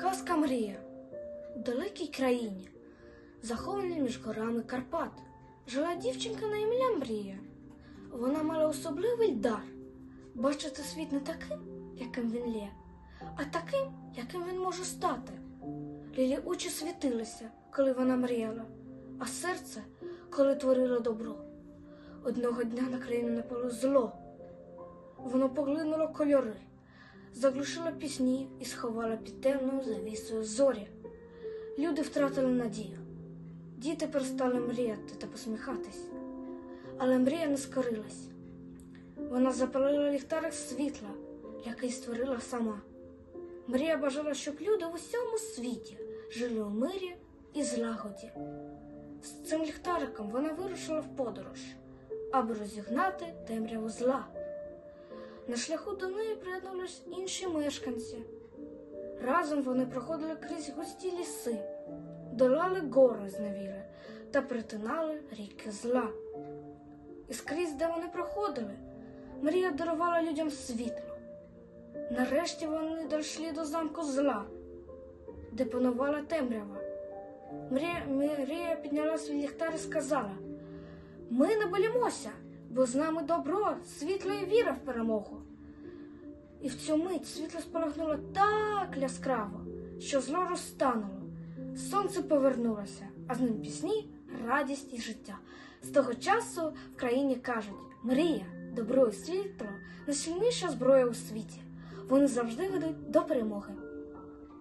Казка Мрія. У далекій країні, захованій між горами Карпат, жила дівчинка на ім'я Мрія. Вона мала особливий дар бачити світ не таким, яким він є, а таким, яким він може стати. Лілі очі світилися, коли вона мріяла, а серце, коли творило добро. Одного дня на країну напало зло. Воно поглинуло кольори, заглушило пісні і сховало під темною завісою зорі. Люди втратили надію. Діти перестали мріяти та посміхатись. Але мрія не скорилась. Вона запалила ліхтарик світла, який створила сама. Мрія бажала, щоб люди в усьому світі жили у мирі і злагоді. З цим ліхтариком вона вирушила в подорож, аби розігнати темряву зла. На шляху до неї приєднались інші мешканці. Разом вони проходили крізь густі ліси, долали гори з невіри та перетинали ріки зла. І скрізь, де вони проходили, Мрія дарувала людям світло. Нарешті вони дійшли до замку зла, де панувала темрява. Мрія, Мрія підняла свій ліхтар і сказала: Ми не болімося, бо з нами добро, світло і віра в перемогу. І в цю мить світло спалахнуло так яскраво, що зло розтануло. Сонце повернулося, а з ним пісні, радість і життя. З того часу в країні кажуть: мрія, добро і світло найсильніша зброя у світі. Вони завжди ведуть до перемоги.